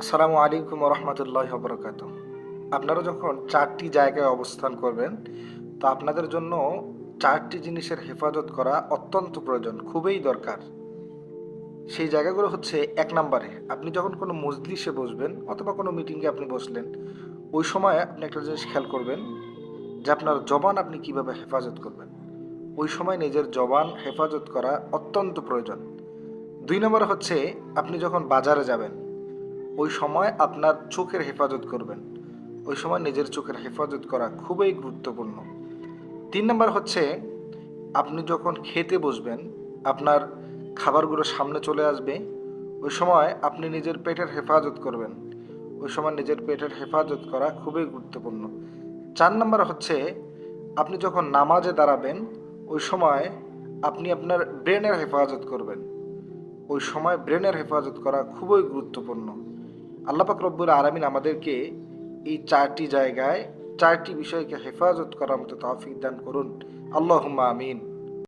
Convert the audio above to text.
আসসালামু আলাইকুম রহমতুল্লাহ বরকাত আপনারা যখন চারটি জায়গায় অবস্থান করবেন, তো আপনাদের জন্য চারটি জিনিসের হেফাজত করা অত্যন্ত প্রয়োজন, খুবই দরকার। সেই জায়গাগুলো হচ্ছে এক নম্বরে, আপনি যখন কোনো মজলিসে বসবেন অথবা কোনো মিটিংয়ে আপনি বসলেন, ওই সময় আপনি একটা জিনিস খেয়াল করবেন যে আপনার জবান আপনি কীভাবে হেফাজত করবেন। ওই সময় নিজের জবান হেফাজত করা অত্যন্ত প্রয়োজন। দুই নম্বর হচ্ছে, আপনি যখন বাজারে যাবেন ওই সময় আপনার চোখের হেফাজত করবেন। ওই সময় নিজের চোখের হেফাজত করা খুবই গুরুত্বপূর্ণ। তিন নম্বর হচ্ছে, আপনি যখন খেতে বসবেন, আপনার খাবারগুলো সামনে চলে আসবে, ওই সময় আপনি নিজের পেটের হেফাজত করবেন। ওই সময় নিজের পেটের হেফাজত করা খুবই গুরুত্বপূর্ণ। চার নম্বর হচ্ছে, আপনি যখন নামাজে দাঁড়াবেন, ওই সময় আপনি আপনার ব্রেনের হেফাজত করবেন। ওই সময় ব্রেনের হেফাজত করা খুবই গুরুত্বপূর্ণ। আল্লাপাক রব্বুল আরামিন আমাদেরকে এই চারটি জায়গায়, চারটি বিষয়কে হেফাজত করার মতো তহফিক দান করুন। আল্লাহ আমিন।